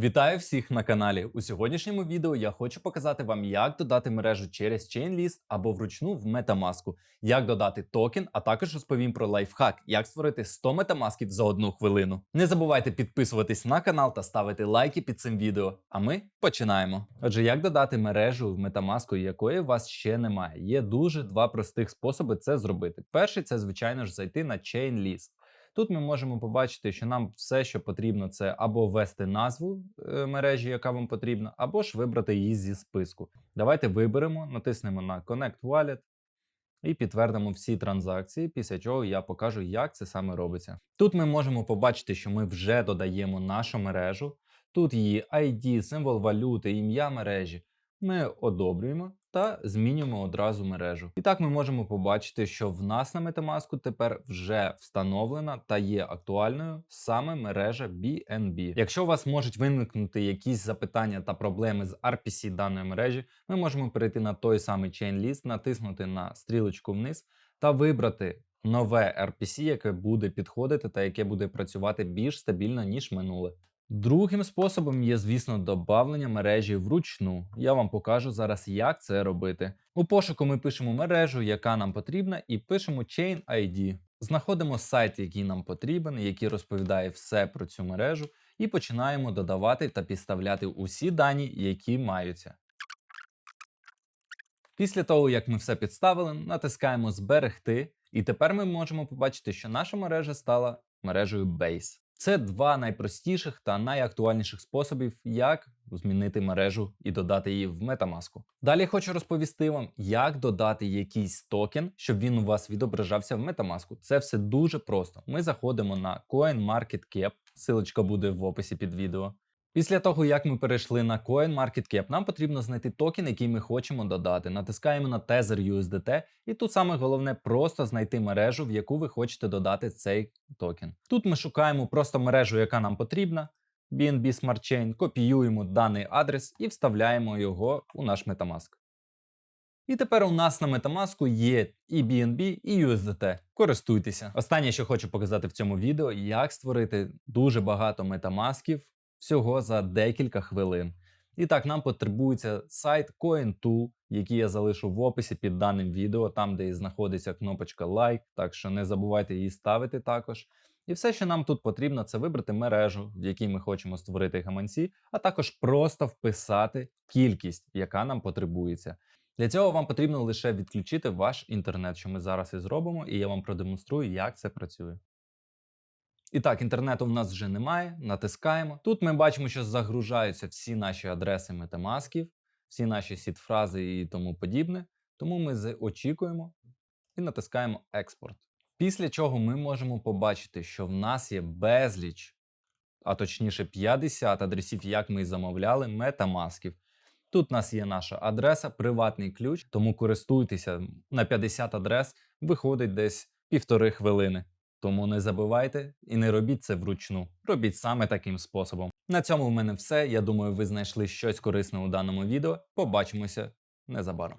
Вітаю всіх на каналі. У сьогоднішньому відео я хочу показати вам, як додати мережу через ChainList або вручну в MetaMask, як додати токен, а також розповім про лайфхак, як створити 100 метамасків за одну хвилину. Не забувайте підписуватись на канал та ставити лайки під цим відео. А ми починаємо. Отже, як додати мережу в MetaMask, якої у вас ще немає? Є дуже два простих способи це зробити. Перший це, звичайно ж, зайти на ChainList. Тут ми можемо побачити, що нам все, що потрібно, це або ввести назву е, мережі, яка вам потрібна, або ж вибрати її зі списку. Давайте виберемо, натиснемо на Connect Wallet і підтвердимо всі транзакції, після чого я покажу, як це саме робиться. Тут ми можемо побачити, що ми вже додаємо нашу мережу. Тут її ID, символ валюти, ім'я мережі. Ми одобрюємо та змінюємо одразу мережу. І так ми можемо побачити, що в нас на Metamask тепер вже встановлена та є актуальною саме мережа BNB. Якщо у вас можуть виникнути якісь запитання та проблеми з RPC даної мережі, ми можемо перейти на той самий ChainList, натиснути на стрілочку вниз та вибрати. Нове RPC, яке буде підходити та яке буде працювати більш стабільно ніж минуле. Другим способом є, звісно, додавлення мережі вручну. Я вам покажу зараз, як це робити. У пошуку ми пишемо мережу, яка нам потрібна, і пишемо Chain ID. Знаходимо сайт, який нам потрібен, який розповідає все про цю мережу, і починаємо додавати та підставляти усі дані, які маються. Після того, як ми все підставили, натискаємо Зберегти, і тепер ми можемо побачити, що наша мережа стала мережею Base. Це два найпростіших та найактуальніших способів, як змінити мережу і додати її в Metamask. Далі хочу розповісти вам, як додати якийсь токен, щоб він у вас відображався в Metamask. Це все дуже просто. Ми заходимо на CoinMarketCap, силочка буде в описі під відео. Після того, як ми перейшли на CoinMarketCap, нам потрібно знайти токен, який ми хочемо додати. Натискаємо на Tether USDT, і тут саме головне просто знайти мережу, в яку ви хочете додати цей токен. Тут ми шукаємо просто мережу, яка нам потрібна. BNB Smart Chain, копіюємо даний адрес і вставляємо його у наш Metamask. І тепер у нас на Metamask є і BNB, і USDT. Користуйтеся. Останнє, що хочу показати в цьому відео, як створити дуже багато метамасків всього за декілька хвилин. І так, нам потребується сайт CoinTool, який я залишу в описі під даним відео, там, де і знаходиться кнопочка лайк, так що не забувайте її ставити також. І все, що нам тут потрібно, це вибрати мережу, в якій ми хочемо створити гаманці, а також просто вписати кількість, яка нам потребується. Для цього вам потрібно лише відключити ваш інтернет, що ми зараз і зробимо, і я вам продемонструю, як це працює. І так, інтернету в нас вже немає. Натискаємо. Тут ми бачимо, що загружаються всі наші адреси метамасків, всі наші сіт-фрази і тому подібне. Тому ми очікуємо і натискаємо експорт. Після чого ми можемо побачити, що в нас є безліч, а точніше 50 адресів, як ми і замовляли, метамасків. Тут у нас є наша адреса, приватний ключ, тому користуйтеся на 50 адрес, виходить десь півтори хвилини. Тому не забувайте і не робіть це вручну. Робіть саме таким способом. На цьому в мене все. Я думаю, ви знайшли щось корисне у даному відео. Побачимося незабаром.